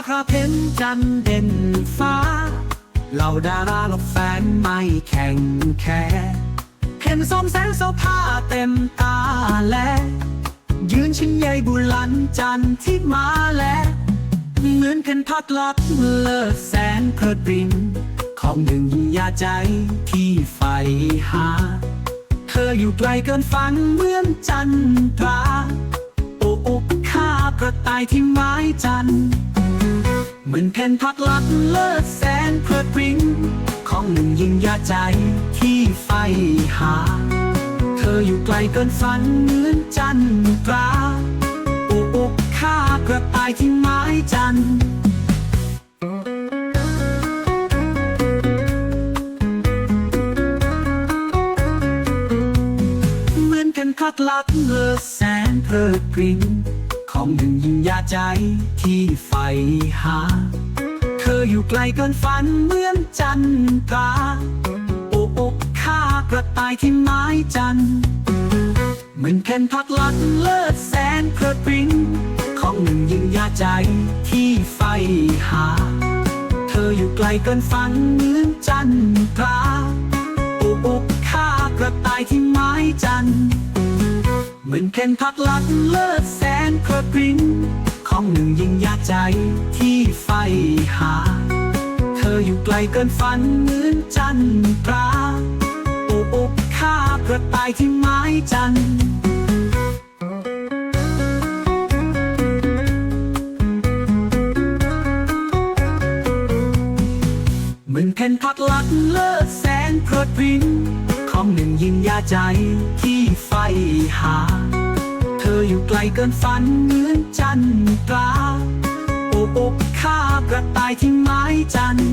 มีฟ้าคราเพ้นจันเด่นฟ้า เหล่าดาราหลบแฟนไม่แข่งแค่เห็นส้มแสงโซภาเต็มตาและ ยืนชิ้นใหญ่บุลันจันที่มาและ เหมือนกันพักลักเลิศแสนเพลิดปรินของหนึ่งยาใจที่ใฝ่หา เธออยู่ไกลเกินฝันเหมือนจันทราโอ้อกข้ากระต่ายที่ไม้จันทร์ เหมือนเพนพักลักเลิศแสนเพลิดปรินของหนึ่งยิ่งยาใจที่ใฝ่หา เธออยู่ไกลเกินฝันเหมือนจันทราโอ้อกข้ากระต่ายที่ไม้จันทร์เหมือนกันพัดลักเลอแสนเพลิดเพลิน ของหนึ่งยิงยาใจที่ใฝ่หา เธออยู่ไกลเกินฝันเหมือนจันทราโอ้อกข้ากระต่ายที่ไม้จันทร์เหมือนแผ่นพักลักเลิศแสนเพลิดเพลินของหนึ่งยิงยาใจที่ใฝ่หา เธออยู่ไกลเกินฝันเหมือนจันทราโอ้อกข้ากระต่ายที่ไม้จันทร์เหมือนเข็นพักลักเลิศแสน เพลิดเพลินของหนึ่งยิ่งยาใจที่ใฝ่หา เธออยู่ไกลเกินฝันเหมือนจันทราโอ้อกข้ากระต่ายที่ไม้จันทร์เหมือนเพนพักลักเลิศแสนเพลิดเพลินของหนึ่งยิ่งยาใจที่ใฝ่หา ออยู่ไกลเกินฝันเหมือนจันทราโอบอกข้ากระต่ายที่ไม้จันทร์